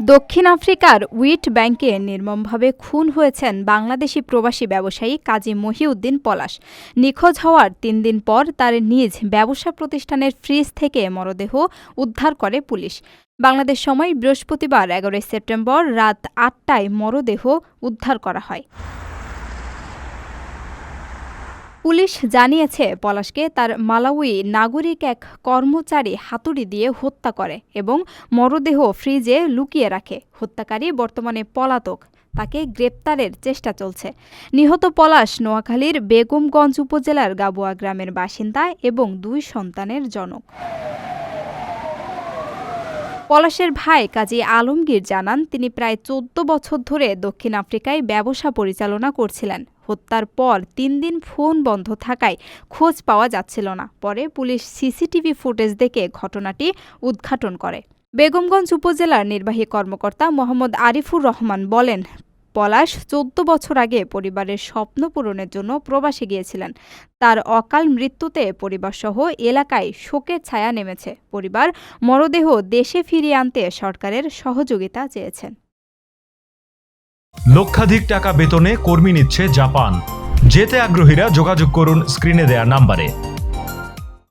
দক্ষিণ আফ্রিকার উইট ব্যাংকে নির্মমভাবে খুন হয়েছেন বাংলাদেশি প্রবাসী ব্যবসায়ী কাজী মহিউদ্দিন পলাশ। নিখোঁজ হওয়ার তিন দিন পর তার নিজ ব্যবসা প্রতিষ্ঠানের ফ্রিজ থেকে মরদেহ উদ্ধার করে পুলিশ। বাংলাদেশ সময় বৃহস্পতিবার এগারোই সেপ্টেম্বর রাত আটটায় মরদেহ উদ্ধার করা হয়। পুলিশ জানিয়েছে, পলাশকে তার মালাউই নাগরিক এক কর্মচারী হাতুড়ি দিয়ে হত্যা করে এবং মরদেহ ফ্রিজে লুকিয়ে রাখে। হত্যাকারী বর্তমানে পলাতক। তাকে গ্রেপ্তারের চেষ্টা চলছে। নিহত পলাশ নোয়াখালীর বেগমগঞ্জ উপজেলার গাবুয়া গ্রামের বাসিন্দা এবং দুই সন্তানের জনক। পলাশের ভাই কাজী আলমগীর জানান, তিনি প্রায় চোদ্দ বছর ধরে দক্ষিণ আফ্রিকায় ব্যবসা পরিচালনা করছিলেন। হত্যার পর তিন দিন ফোন বন্ধ থাকায় খোঁজ পাওয়া যাচ্ছিল না। পরে পুলিশ সিসিটিভি ফুটেজ দেখে ঘটনাটি উদ্ঘাটন করে। বেগমগঞ্জ উপজেলার নির্বাহী কর্মকর্তা মোহাম্মদ আরিফুর রহমান বলেন পলাশ চোদ্দ বছর আগে পরিবারের স্বপ্ন পূরণের জন্য প্রবাসে গিয়েছিলেন। তার অকাল মৃত্যুতে পরিবারসহ এলাকায় শোকের ছায়া নেমেছে। পরিবার মরদেহ দেশে ফিরিয়ে আনতে সরকারের সহযোগিতা চেয়েছেন। লক্ষাধিক টাকা বেতনে কর্মী নিচ্ছে জাপান। যেতে আগ্রহীরা যোগাযোগ করুন স্ক্রিনে দেয়া নাম্বারে।